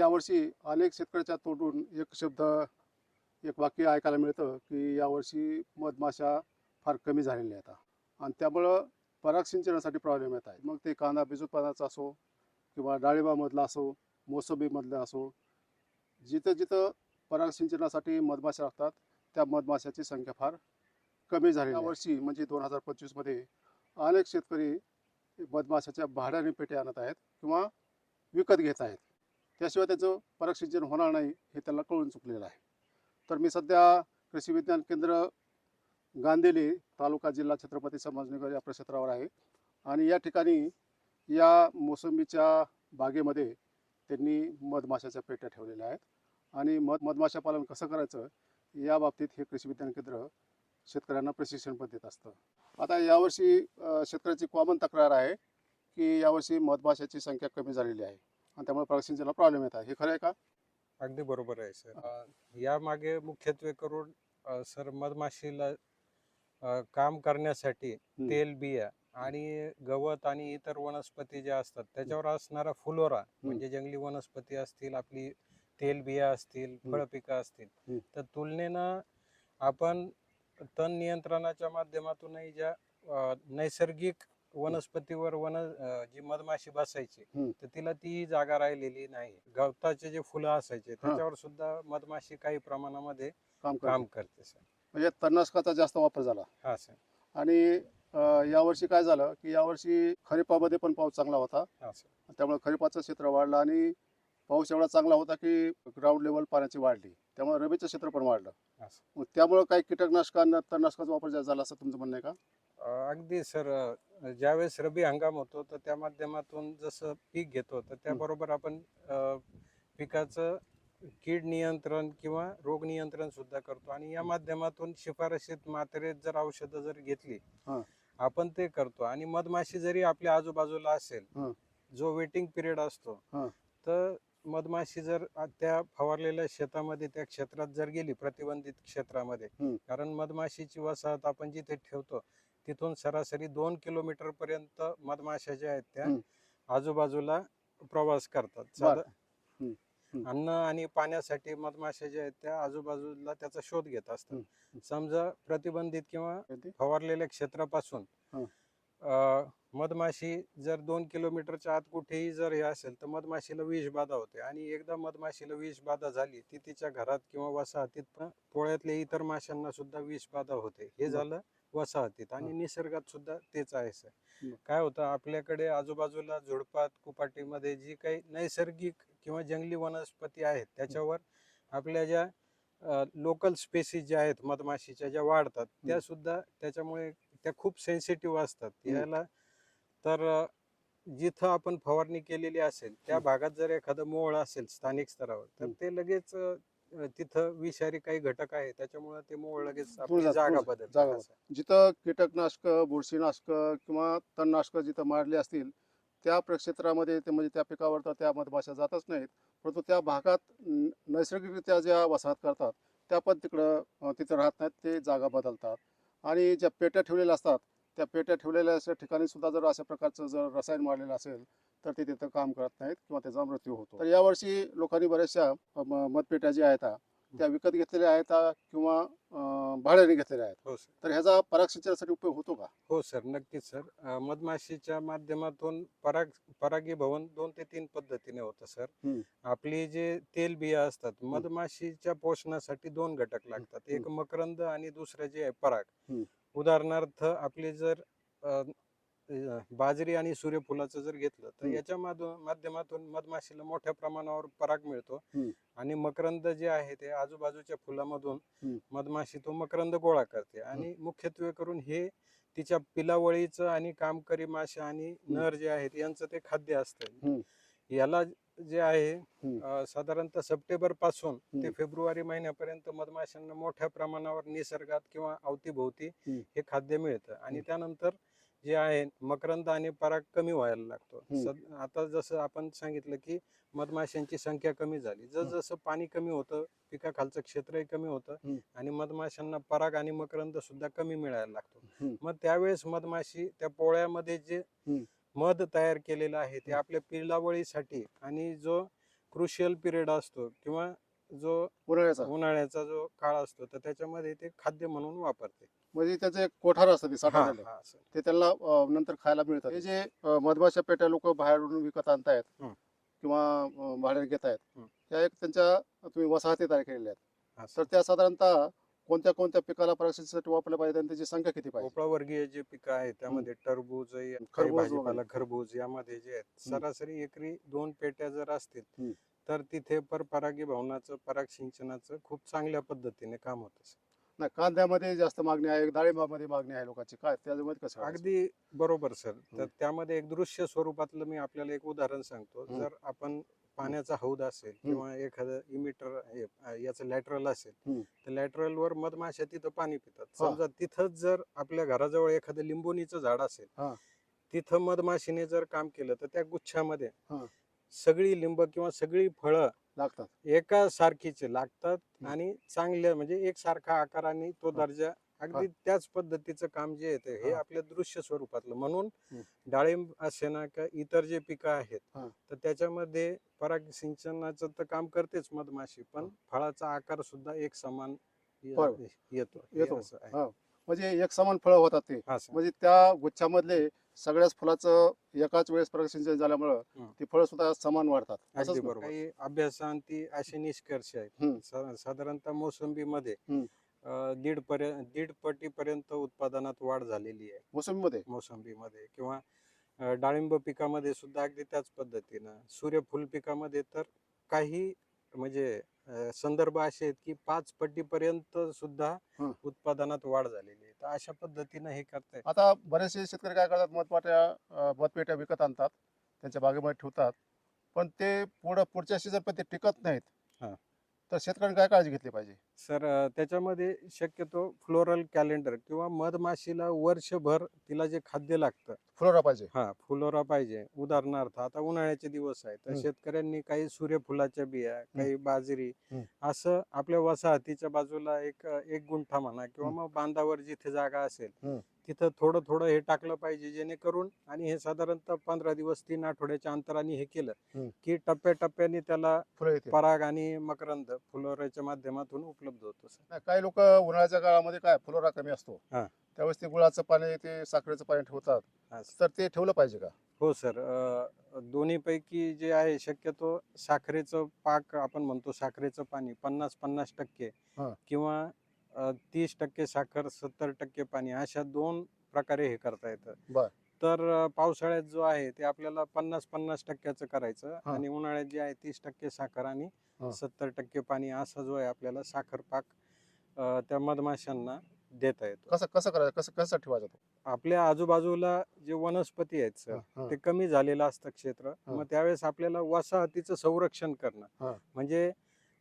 यावर्षी अनेक शेतकऱ्याच्या तोंडून एक शब्द एक वाक्य ऐकायला मिळतं की यावर्षी मधमाशा फार कमी झालेल्या आहेत. आणि त्यामुळं पराग सिंचनासाठी प्रॉब्लेम येत आहे. मग ते कांदा बीज उत्पादनाचा असो किंवा डाळिंबामधला असो मोसंबीमधला असो जिथं जिथं पराग सिंचनासाठी मधमाशा लागतात त्या मधमाशाची संख्या फार कमी झाली यावर्षी म्हणजे दोन हजार पंचवीसमध्ये अनेक शेतकरी मधमाशाच्या भाड्याने पेटे आणत आहेत किंवा विकत घेत आहेत. त्याशिवाय त्याचं परागसिंचन होणार नाही हे त्यांना कळून चुकलेलं आहे. तर मी सध्या कृषी विज्ञान केंद्र गांधेली तालुका जिल्हा छत्रपती संभाजीनगर या प्रक्षेत्रावर आहे. आणि या ठिकाणी या मोसंबीच्या बागेमध्ये त्यांनी मधमाशाच्या पेट्या ठेवलेल्या आहेत. आणि मध मधमाशा पालन कसं करायचं या बाबतीत हे कृषी विज्ञान केंद्र शेतकऱ्यांना प्रशिक्षण पण देत असतं. आता यावर्षी शेतकऱ्याची कॉमन तक्रार आहे की यावर्षी मधमाशाची संख्या कमी झालेली आहे. आणि त्यामुळे परागसिंचनाला प्रॉब्लेम येत आहे. हे खरं आहे का? अगदी बरोबर आहे सर. यामागे मुख्यत्वे करून अ, सर मधमाशीला अ, काम करण्यासाठी तेल बिया आणि गवत आणि इतर वनस्पती ज्या असतात त्याच्यावर असणारा फुलोरा म्हणजे जंगली वनस्पती असतील आपली तेल बिया असतील हम्म. फळपिकं असतील. तर तुलनेनं आपण तण नियंत्रणाच्या माध्यमातूनही ज्या अ, नैसर्गिक वनस्पतीवर वन अ, जी मधमाशी बसायची हम्म. तर तिला ती जागा राहिलेली नाही. गवताचे जे फुलं असायचे त्याच्यावर सुद्धा मधमाशी काही प्रमाणामध्ये काम काम करते सर. म्हणजे तणनाशकाचा जास्त वापर झाला. हा सर. आणि अ, यावर्षी काय झालं की यावर्षी खरीपामध्ये पण पाऊस चांगला होता. हा सर. त्यामुळे खरीपाचं क्षेत्र वाढलं आणि पाऊस एवढा चांगला होता की ग्राउंड लेवल पाण्याची वाढली. त्यामुळे रबीचं क्षेत्र पण वाढलं. मग त्यामुळे काही कीटकनाशकांना तणनाशकाचा वापर जास्त झाला असं तुमचं म्हणणं आहे का? अ, अगदी सर. अ, ज्यावेळेस रबी हंगाम होतो तर त्या माध्यमातून जसं पीक घेतो तर त्याबरोबर आपण पिकाचं कीड नियंत्रण किंवा रोग नियंत्रण सुद्धा करतो आणि या माध्यमातून शिफारशीत मात्रेत जर औषधं जर घेतली. आपण ते करतो आणि मधमाशी जरी आपल्या आजूबाजूला. असेल जो वेटिंग पिरियड असतो. तर मधमाशी जर त्या फवारलेल्या शेतामध्ये त्या क्षेत्रात जर गेली प्रतिबंधित क्षेत्रामध्ये. कारण मधमाशीची वसाहत आपण जिथे ठेवतो तिथून सरासरी दोन किलोमीटर पर्यंत मधमाशा ज्या आहेत त्या. आजूबाजूला प्रवास करतात बर. साधा- हम्म. हम्म. अन्न आणि पाण्यासाठी मधमाशा ज्या आहेत त्या आजूबाजूला त्याचा शोध घेत असतात. समजा प्रतिबंधित किंवा? फवारलेल्या क्षेत्रापासून हं. अ, मधमाशी जर दोन किलोमीटरच्या आत कुठेही जर हे असेल तर मधमाशीला विष बाधा होते आणि एकदा मधमाशीला विष बाधा झाली ती तिच्या घरात किंवा वसाहतीत पण पोळ्यातल्या इतर माशांना सुद्धा विष बाधा होते हे. झालं वसाहतीत आणि. निसर्गात सुद्धा तेच आहे सर. काय होतं आपल्याकडे आजूबाजूला झुडपात कुपाटीमध्ये जी काही नैसर्गिक किंवा जंगली वनस्पती आहेत त्याच्यावर आपल्या ज्या लोकल स्पेसीज ज्या आहेत मधमाशीच्या ज्या वाढतात त्या सुद्धा त्याच्यामुळे त्या खूप सेन्सिटिव्ह असतात. याला तर जिथं आपण फवारणी केलेली असेल त्या. भागात जर एखादं मोळ असेल स्थानिक स्तरावर तर. ते लगेच तिथं विषारी काही घटक आहे त्याच्यामुळे ते मोळ लगेच जात- जागा असं. जिथं कीटकनाशक बुरशीनाशक किंवा तणनाशक जिथं मारली असतील त्या प्रक्षेत्रामध्ये ते म्हणजे त्या पिकावर तर त्या मधमाशा जातच नाहीत परंतु त्या भागात न- नैसर्गिकरित्या ज्या वसाहत करतात त्या पण तिकडं अं, तिथं राहत नाहीत ते जागा बदलतात आणि ज्या पेट्या ठेवलेल्या असतात त्या पेट्या ठेवलेल्या अशा ठिकाणी सुद्धा जर अशा प्रकारचं जर रसायन मारलेलं असेल तर ते तिथं काम करत नाहीत किंवा त्याचा मृत्यू होतो. तर यावर्षी लोकांनी बऱ्याचशा म- मतपेट्या ज्या आहेत त्या विकत घेतलेल्या आहेत किंवा भाड्याने घेतलेल्या आहेत. हो सर. तर ह्याचा परागसिंचनासाठी उपयोग होतो का? हो सर. नक्कीच सर. मधमाशीच्या माध्यमातून पराग परागीभवन दोन ते तीन पद्धतीने होतं सर. हम्म. आपली जे तेल बिया असतात मधमाशीच्या पोषणासाठी दोन घटक लागतात. एक. मकरंद आणि दुसरं जे आहे पराग. उदाहरणार्थ आपली जर अ, बाजरी आणि सूर्यफुलाचं जर घेतलं तर हम्म. याच्या माध्य- माध्यमातून मधमाशीला मोठ्या प्रमाणावर पराग मिळतो हम्म. आणि मकरंद जे आहे ते आजूबाजूच्या फुलामधून. मधमाशी तो मकरंद गोळा करते आणि मुख्यत्वे करून हे तिच्या पिलावळीचं आणि कामकरी माशा आणि नर जे आहेत यांचं ते खाद्य असतं. याला जे आहे हम्म. अं, साधारणतः सप्टेंबरपासून ते हम्म. फेब्रुवारी महिन्यापर्यंत मधमाशांना मोठ्या प्रमाणावर निसर्गात किंवा अवतीभोवती हम्म. हे खाद्य मिळतं आणि हम्म. त्यानंतर जे आहे मकरंद आणि पराग कमी व्हायला लागतो आता जसं आपण सांगितलं की मधमाशांची संख्या कमी झाली जसं पाणी कमी होतं पिकाखालचं क्षेत्रही कमी होतं. आणि मधमाशांना पराग आणि मकरंद सुद्धा कमी मिळायला लागतो. मग त्यावेळेस मधमाशी त्या पोळ्यामध्ये जे. मध तयार केलेलं आहे ते. आपल्या पिलावळीसाठी आणि जो क्रुशियल पिरियड असतो किंवा जो उन्हाळ्याचा उन्हाळ्याचा जो काळ असतो तर त्याच्यामध्ये ते खाद्य म्हणून वापरते म्हणजे त्याचं एक कोठार असतं ते हा. ते त्यांना अं, नंतर खायला मिळतात हे जे अं, मधमाशा पेट्या लोक बाहेरून विकत आणतायत हं. किंवा अं, भाड्याने घेत आहेत हं. त्या एक त्यांच्या तुम्ही वसाहती तयार केलेल्या आहेत. तर त्या साधारणतः कोणत्या कोणत्या पिकाला परागसिंचनासाठी वापरल्या पाहिजे आणि त्याची संख्या किती पाहिजे भोपळा वर्गीय जे पिकं आहेत त्यामध्ये टरबूज काही खरबूज भाजीपाला. खरबूज यामध्ये जे आहेत. सरासरी एकरी दोन पेट्या जर असतील हम्म. तर तिथे परपरागी भवनाचं पराग सिंचनाचं खूप चांगल्या पद्धतीने काम होतं. नाही कांद्यामध्ये जास्त मागणी आहे डाळिंबामध्ये मागणी आहे लोकांची काय त्याच्यामध्ये कसं? अगदी बरोबर सर तर. त्यामध्ये एक दृश्य स्वरूपातलं मी आपल्याला एक उदाहरण सांगतो. जर आपण पाण्याचा हौद असेल किंवा एखादं इमिटर याचं लॅटरल असेल. तर lateral वर मधमाशा तिथं पाणी पितात. समजा तिथंच जर आपल्या घराजवळ एखादं लिंबोणीचं झाड असेल. तिथं मधमाशीने जर काम केलं तर त्या गुच्छामध्ये. सगळी लिंब किंवा सगळी फळं लागतात एका सारखीचे लागतात. आणि चांगल्या म्हणजे एक सारखा आकाराने तो. दर्जा अगदी त्याच पद्धतीचं काम जे येते हे. आपल्या दृश्य स्वरूपातलं म्हणून. डाळिंब असे ना का इतर जे पिकं आहेत. तर त्याच्यामध्ये पराग सिंचनाचं तर काम करतेच मधमाशी पण. फळाचा आकार सुद्धा एक समान. येतो येतो. असं. हा. म्हणजे एक समान फळं होतात ते. म्हणजे त्या गुच्छामधले सगळ्याच फुलाचं एकाच वेळेस परागसिंचन झाल्यामुळं हं. ती फळं सुद्धा समान वाढतात अगदी असंच ना? बरोबर काही अभ्यासांती असे निष्कर्ष आहेत. सा- साधारणतः मोसंबीमध्ये हम्म. अं, दीड पर्यंत दीड पटीपर्यंत उत्पादनात वाढ झालेली आहे मोसंबीमध्ये मोसंबीमध्ये किंवा अ, डाळिंब पिकामध्ये सुद्धा अगदी त्याच पद्धतीनं सूर्यफूल पिकामध्ये तर काही म्हणजे अ, संदर्भ असे आहेत की पाच पट्टीपर्यंत सुद्धा हं. उत्पादनात वाढ झालेली आहे तर अशा पद्धतीनं हे करतायत आता बरेचसे शेतकरी काय करतात मतपाट्या अं, मतपेट्या विकत आणतात त्यांच्या बागेमध्ये ठेवतात पण ते पुढं पुढच्या सीझन पण ते टिकत नाहीत हा. तर शेतकऱ्यांनी काय काळजी घेतली पाहिजे सर अ, त्याच्यामध्ये शक्यतो फ्लोरल कॅलेंडर किंवा मधमाशीला वर्षभर तिला जे खाद्य लागतं फुलोरा पाहिजे हा फुलोरा पाहिजे उदाहरणार्थ आता उन्हाळ्याचे दिवस आहेत तर हं. शेतकऱ्यांनी काही सूर्यफुलाच्या बिया काही बाजरी हं. असं आपल्या वसाहतीच्या बाजूला एक एक गुंठा म्हणा किंवा हं. मग बांधावर जिथे जागा असेल. तिथं थोडं थोडं हे टाकलं पाहिजे जेणेकरून आणि हे साधारणतः पंधरा दिवस तीन आठवड्याच्या अंतराने हे केलं. की टप्प्याटप्प्याने त्याला फुलं पराग आणि मकरंद फुलोऱ्याच्या माध्यमातून उपलब्ध होतो सर. नाही, काही लोक उन्हाळ्याच्या काळामध्ये काय फुलोरा कमी असतो. हा. त्यावेळेस ते गुळाचं पाणी ते साखरेचं पाणी ठेवतात. हा, तर ते ठेवलं पाहिजे का? हो सर. दोन्ही पैकी जे आहे शक्यतो साखरेचं पाक आपण म्हणतो साखरेचं पाणी पन्नास पन्नास टक्के हा. किंवा तीस टक्के साखर सत्तर टक्के पाणी अशा दोन प्रकारे हे करता येतं. तर पावसाळ्यात जो आहे ते आपल्याला पन्नास पन्नास टक्क्याचं करायचं. आणि उन्हाळ्यात जे आहे तीस टक्के साखर आणि. सत्तर टक्के पाणी असा जो आहे आपल्याला साखर पाक त्या मधमाशांना देता येतो कसं कसं करायचं कसं कसं ठेवायचं? आपल्या आजूबाजूला जे वनस्पती आहेत सर. ते कमी झालेलं असतं क्षेत्र. मग त्यावेळेस आपल्याला वसाहतीचं संरक्षण. करणं म्हणजे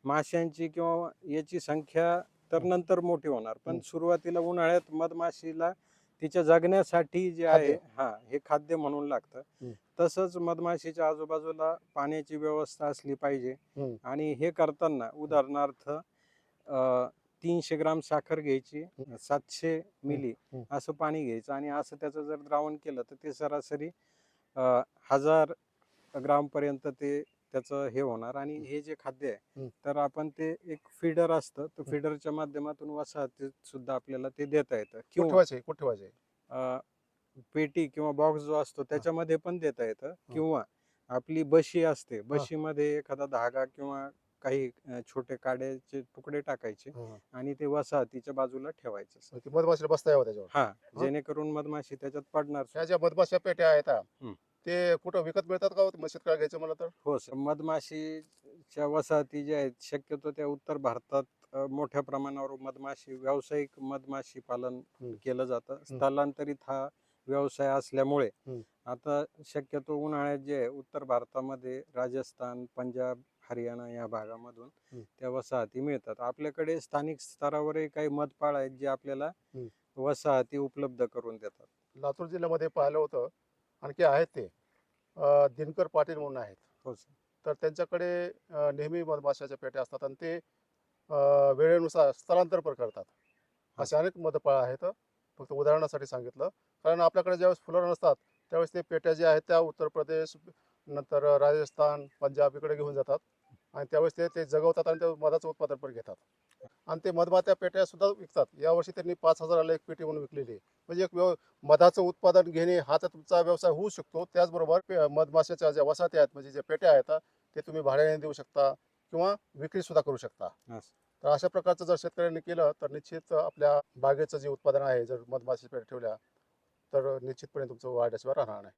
माशांची किंवा याची संख्या तर. नंतर मोठी होणार पण. सुरुवातीला उन्हाळ्यात मधमाशीला तिच्या जगण्यासाठी जे आहे हा हे खाद्य म्हणून लागतं. तसंच मधमाशीच्या आजूबाजूला पाण्याची व्यवस्था असली पाहिजे. आणि हे करताना उदाहरणार्थ तीनशे ग्राम साखर घ्यायची. सातशे मिली. असं पाणी घ्यायचं आणि असं त्याचं जर द्रावण केलं तर ते सरासरी हजार ग्राम पर्यंत ते त्याचं हे होणार आणि हे. जे खाद्य आहे. तर आपण ते एक फीडर असतं तर. फीडरच्या माध्यमातून वसाहतीत सुद्धा आपल्याला ते देता येतं किंवा ठेवायचे कुठं ठेवायचे अ, पेटी किंवा बॉक्स जो असतो त्याच्यामध्ये पण देता येतं किंवा आपली बशी असते बशीमध्ये एखादा धागा किंवा काही अ, छोटे काड्याचे तुकडे टाकायचे. आणि ते वसाहतीच्या बाजूला ठेवायचं मधमाशीला बसता यावं त्याच्यावर. हा जेणेकरून मधमाशी त्याच्यात पडणार. ह्या ज्या मधमाशा पेट्या आहेत हा, हं. ते कुठं विकत मिळतात का हो? मग शेतकऱ्याला घ्यायचं मला तर हो सर मधमाशीच्या वसाहती ज्या आहेत शक्यतो त्या उत्तर भारतात अ, मोठ्या प्रमाणावर मधमाशी व्यावसायिक मधमाशी पालन. केलं जातं स्थलांतरित हा व्यवसाय असल्यामुळे. आता शक्यतो उन्हाळ्यात जे आहे उत्तर भारतामध्ये राजस्थान पंजाब हरियाणा या भागामधून. त्या वसाहती मिळतात आपल्याकडे स्थानिक स्तरावरही काही मधपाळ आहेत जे आपल्याला. वसाहती उपलब्ध करून देतात लातूर जिल्ह्यामध्ये पाहिलं होतं आणखी आहेत ते अं, दिनकर पाटील म्हणून आहेत. हो सर. तर त्यांच्याकडे अं, नेहमी मधमाशाच्या पेट्या असतात आणि ते अं, वेळेनुसार स्थलांतर पण करतात. असे अनेक मधपाळ आहेत. फक्त उदाहरणासाठी सांगितलं. कारण आपल्याकडे ज्यावेळेस फुलं नसतात त्यावेळेस ते पेट्या ज्या आहेत त्या उत्तर प्रदेश नंतर राजस्थान पंजाब इकडे घेऊन जातात. आणि त्यावेळेस ते ते जगवतात आणि ते मधाचं उत्पादन पण घेतात. आणि ते मधमात्या पेट्या सुद्धा विकतात. यावर्षी त्यांनी पाच हजाराला एक पेटी म्हणून विकलेली आहे. म्हणजे एक व्यव मधाचं उत्पादन घेणे हा तर तुमचा व्यवसाय होऊ शकतो. त्याचबरोबर पे- मधमाशाच्या ज्या वसाहती आहेत म्हणजे ज्या पेट्या आहेत ते तुम्ही भाड्याने देऊ शकता किंवा विक्री सुद्धा करू शकता. तर अशा प्रकारचं जर शेतकऱ्यांनी केलं तर निश्चित आपल्या बागेचं जे उत्पादन आहे जर मधमाशी पेट्या ठेवल्या तर निश्चितपणे तुमचं वाढल्याशिवाय राहणार नाही.